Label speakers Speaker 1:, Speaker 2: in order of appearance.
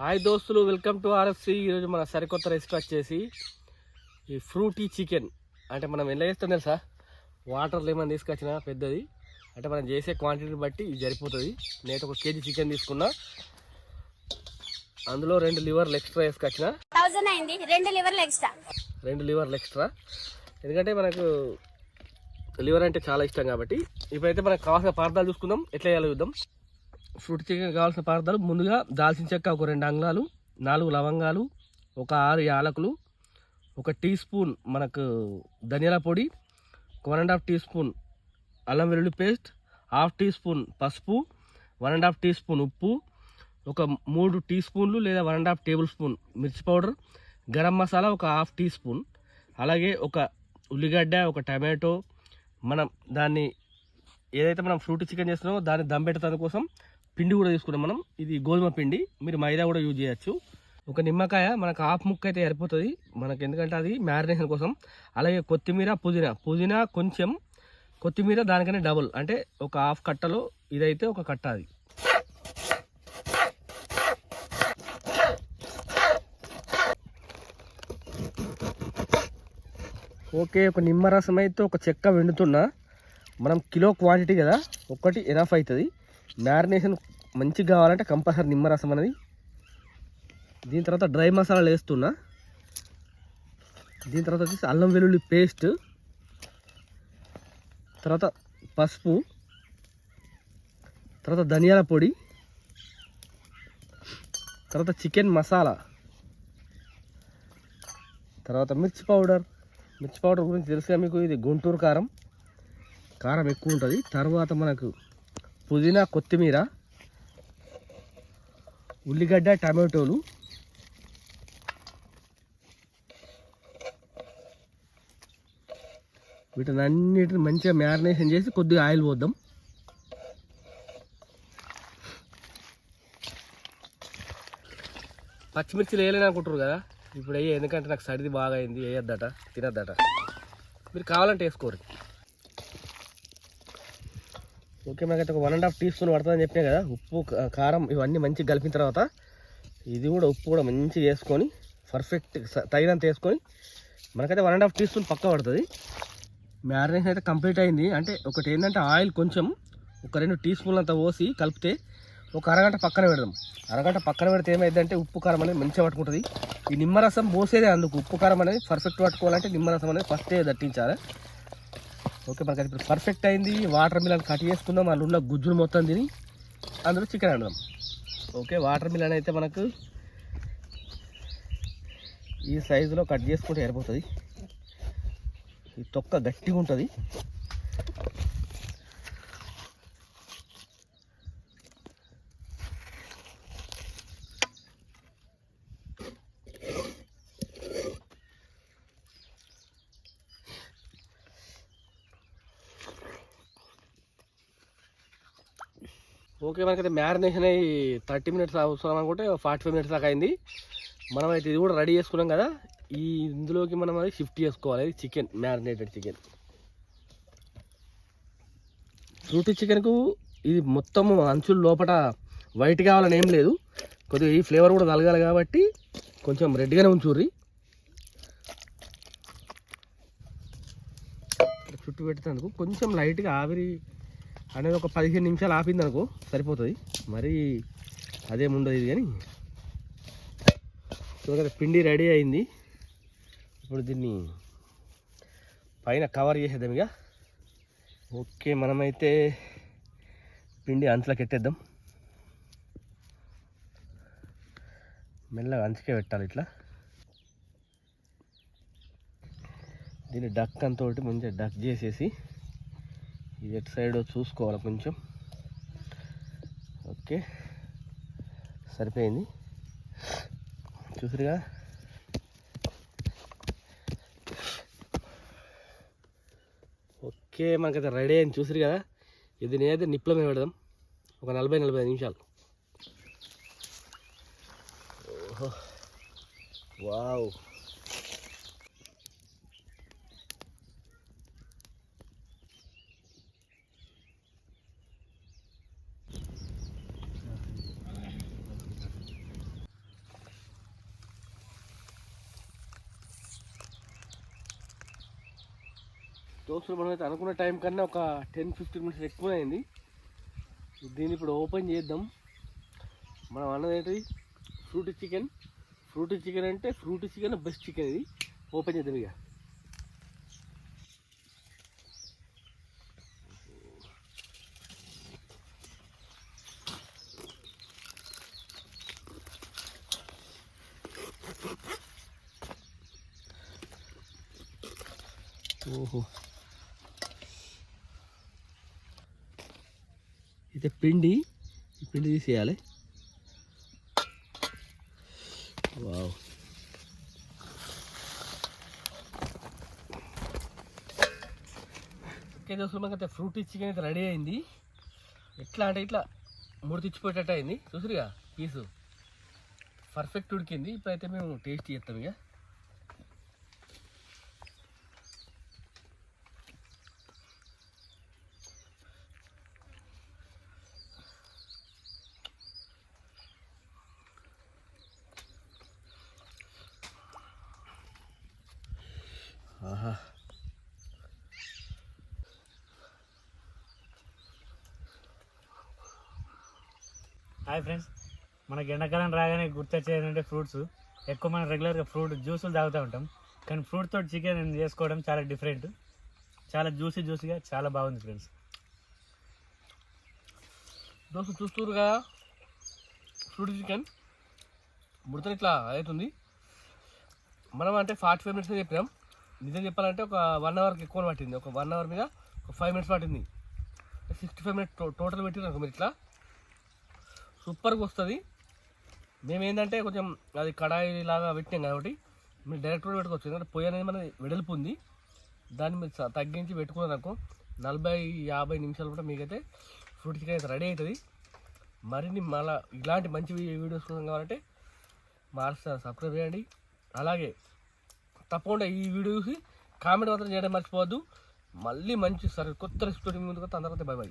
Speaker 1: Hi దోస్తులు welcome to RFC. ఈరోజు మన సరికొత్త రెసిపీ వచ్చేసి ఈ ఫ్రూటీ చికెన్. అంటే మనం ఎలా చేస్తాం తెలుసా? వాటర్ లెమన్ తీసుకొచ్చిన పెద్దది. అంటే మనం చేసే క్వాంటిటీని బట్టి ఇది సరిపోతుంది. నేను ఒక కేజీ చికెన్ తీసుకున్నా. అందులో రెండు లివర్లు ఎక్స్ట్రా వేసుకొచ్చిన.
Speaker 2: అయింది. రెండు లివర్లు ఎక్స్ట్రా.
Speaker 1: రెండు లివర్లు ఎక్స్ట్రా. ఎందుకంటే మనకు లివర్ అంటే చాలా ఇష్టం కాబట్టి. ఇప్పుడైతే మనకు కావాల్సిన పదార్థాలు చూసుకుందాం. ఎట్లా చేయాలో చూద్దాం. ఫ్రూట్ చికెన్ కావాల్సిన పదార్థాలు ముందుగా దాల్చిన చెక్క ఒక రెండు అంగుళాలు నాలుగు లవంగాలు ఒక ఆరు యాలకులు ఒక టీ స్పూన్ మనకు ధనియాల పొడి ఒక one and half teaspoon అల్లం వెల్లుల్లి పేస్ట్ హాఫ్ టీ స్పూన్ పసుపు one and half teaspoon ఉప్పు ఒక మూడు టీ స్పూన్లు లేదా one and half tablespoon మిర్చి పౌడర్ గరం మసాలా ఒక హాఫ్ టీ స్పూన్ అలాగే ఒక ఉల్లిగడ్డ ఒక టమాటో మనం దాన్ని ఏదైతే మనం ఫ్రూట్ చికెన్ చేస్తున్నామో దాన్ని దమ్ పెట్టడం కోసం పిండి కూడా తీసుకున్నాం మనం. ఇది గోధుమ పిండి. మీరు మైదా కూడా యూజ్ చేయొచ్చు. ఒక నిమ్మకాయ మనకు హాఫ్ ముక్క అయితే సరిపోతుంది. మనకి ఎందుకంటే అది మ్యారినేషన్ కోసం. అలాగే కొత్తిమీర పుదీనా. పుదీనా కొంచెం కొత్తిమీర దానికనే డబుల్ అంటే ఒక హాఫ్ కట్టలో ఇదైతే ఒక కట్ట అది. ఓకే ఒక నిమ్మరసం అయితే ఒక చెక్క వెండుతున్నా. మనం కిలో క్వాంటిటీ కదా ఒకటి ఎనఫ్ అవుతుంది. మ్యారినేషన్ మంచిగా కావాలంటే కంపల్సరీ నిమ్మరసం అనేది. దీని తర్వాత డ్రై మసాలాలు వేస్తున్నా. దీని తర్వాత వచ్చేసి అల్లం వెల్లుల్లి పేస్ట్. తర్వాత పసుపు. తర్వాత ధనియాల పొడి. తర్వాత చికెన్ మసాలా. తర్వాత మిర్చి పౌడర్. మిర్చి పౌడర్ గురించి తెలుసుగా మీకు? ఇది గుంటూరు కారం. కారం ఎక్కువ ఉంటుంది. తర్వాత మనకు పుదీనా కొత్తిమీర ఉల్లిగడ్డ టమాటోలు వీటిని అన్నిటిని మంచిగా మ్యారినేషన్ చేసి కొద్దిగా ఆయిల్ పోద్దాం. పచ్చిమిర్చి వేయలేని అనుకుంటారు కదా? ఇప్పుడు అయ్యి ఎందుకంటే నాకు సర్ది బాగా అయింది వేయద్దట తినద్దట. మీరు కావాలంటే వేసుకోరు ఓకే మనకైతే ఒక one and half teaspoon పడుతుందని చెప్పినా కదా. ఉప్పు కారం ఇవన్నీ మంచిగా కలిపిన తర్వాత ఇది కూడా ఉప్పు కూడా మంచిగా వేసుకొని పర్ఫెక్ట్ తగినంత వేసుకొని మనకైతే one and half teaspoon పక్క పడుతుంది. మ్యారినేషన్ అయితే కంప్లీట్ అయింది. అంటే ఒకటి ఏంటంటే ఆయిల్ కొంచెం ఒక రెండు టీ స్పూన్లు అంత పోసి కలిపితే ఒక అరగంట పక్కన పెడదాం. అరగంట పక్కన పెడితే ఏమైందంటే ఉప్పు కారం అనేది మంచిగా పట్టుకుంటుంది. ఈ నిమ్మరసం పోసేదే అందుకు. ఉప్పు కారం అనేది పర్ఫెక్ట్ పట్టుకోవాలంటే నిమ్మరసం అనేది ఫస్టే దట్టించాలి. ఓకే మనకి ఇప్పుడు పర్ఫెక్ట్ అయింది. వాటర్ మిలన్ కట్ చేసుకుందాం. అందులో ఉన్న గుజ్జులు మొత్తం తిని అందులో చికెన్ వండుదాం. ఓకే వాటర్ మిలన్ అయితే మనకు ఈ సైజులో కట్ చేసుకుంటే సరిపోతుంది. ఈ తొక్క గట్టిగా ఉంటుంది ఓకే మనకైతే మ్యారినేషన్ అయ్యి థర్టీ మినిట్స్ అవసరం అనుకుంటే ఫార్టీ ఫైవ్ మినిట్స్ దాకా అయింది. మనం అయితే ఇది కూడా రెడీ చేసుకున్నాం కదా. ఈ ఇందులోకి మనం అది షిఫ్ట్ చేసుకోవాలి. ఇది చికెన్ మ్యారినేటెడ్ చికెన్. ఫ్రూటీ చికెన్కు ఇది మొత్తం అంచుల లోపల వైట్ కావాలని ఏం లేదు. కొద్దిగా ఈ ఫ్లేవర్ కూడా తలగాలి కాబట్టి కొంచెం రెడ్గానే ఉంచుర్రి. చుట్టూ పెట్టేందుకు కొంచెం లైట్గా ఆవిరి అనేది ఒక పదిహేను నిమిషాలు ఆపింది అనుకో సరిపోతుంది. మరి అదేముండదు ఇది కానీ. చూడగా పిండి రెడీ అయింది. ఇప్పుడు దీన్ని పైన కవర్ చేసేద్దాం ఇక. ఓకే మనమైతే పిండి అంచులకు ఎట్టేద్దాం మెల్లగా అంచుకే పెట్టాలి ఇట్లా. దీన్ని డక్ అంతోటి మంచిగా డక్ చేసేసి ఎటు సైడ్ చూసుకోవాలి కొంచెం. ఓకే. సరిపోయింది. చూసారుగా? ఓకే మనకైతే రెడీ అయింది. చూసారు కదా ఇది నేనైతే నిప్పుల మీద పెడదాం. ఒక నలభై నలభై ఐదు నిమిషాలు. ఓహో. వావ్. దోస్తులు మనం అయితే అనుకున్న టైం కన్నా ఒక టెన్ ఫిఫ్టీన్ మినిట్స్ ఎక్కువ అయింది దీన్ని ఇప్పుడు ఓపెన్ చేద్దాం. మనం అన్నది ఏంటి? Fruit chicken. ఫ్రూట్ చికెన్ అంటే ఫ్రూట్ చికెన్ బెస్ట్ చికెన్ ఇది. ఓపెన్ చేద్దాం ఇక. ఓహో. అయితే పిండి పిండి తీసేయాలి. వావ్. ఓకే దోస్తులు మనకి ఫ్రూట్ చికెన్ అయితే రెడీ అయింది. ఎట్లా అంటే ఇట్లా ముడితిచ్చిపోయేటట్టు అయింది. చూసిరుగా పీసు. పర్ఫెక్ట్ ఉడికింది. ఇప్పుడైతే మేము టేస్ట్ చేస్తాం ఇక. ఆహా.
Speaker 3: హాయ్ ఫ్రెండ్స్ మనకి ఎండాకాలం రాగానే గుర్తొచ్చేది ఫ్రూట్స్. ఎక్కువ మనం రెగ్యులర్గా ఫ్రూట్ జ్యూసులు తాగుతూ ఉంటాం. కానీ ఫ్రూట్తో చికెన్ చేసుకోవడం చాలా డిఫరెంట్ చాలా జ్యూసీ జ్యూసీగా చాలా బాగుంది ఫ్రెండ్స్.
Speaker 1: దోస్తు చూస్తురుగా ఫ్రూట్ చికెన్. ముడతలు ఇట్లా అవుతుంది. మనం అంటే ఫార్టీ ఫైవ్ మినిట్స్ చెప్పినాం. నిజం చెప్పాలంటే ఒక వన్ అవర్కి ఎక్కువ పట్టింది. ఒక వన్ అవర్ మీద ఒక ఫైవ్ మినిట్స్ పట్టింది. సిక్స్టీ ఫైవ్ మినిట్స్ టోటల్ పెట్టినాం మీరు ఇట్లా. సూపర్గా వస్తుంది. మేము ఏంటంటే కొంచెం అది కడాయి లాగా పెట్టినాం కాబట్టి మీరు డైరెక్ట్ కూడా పెట్టుకోవచ్చు. ఎందుకంటే పొయ్యి అనేది మన వెడల్పు ఉంది. దాన్ని మీరు తగ్గించి పెట్టుకున్నారు అనుకో నలభై యాభై నిమిషాలు కూడా మీకైతే ఫ్రూట్ చికెన్ అయితే రెడీ అవుతుంది మరిన్ని మళ్ళా ఇలాంటి మంచి వీడియోస్ కోసం కావాలంటే మార్క్స్ సబ్స్క్రైబ్ చేయండి. అలాగే తప్పకుండా ఈ వీడియోకి కామెంట్ మాత్రం చేయడం మర్చిపోవద్దు. మళ్ళీ మంచి సరే కొత్త రెసిపీ ముందుకు అందరికీ బై బై.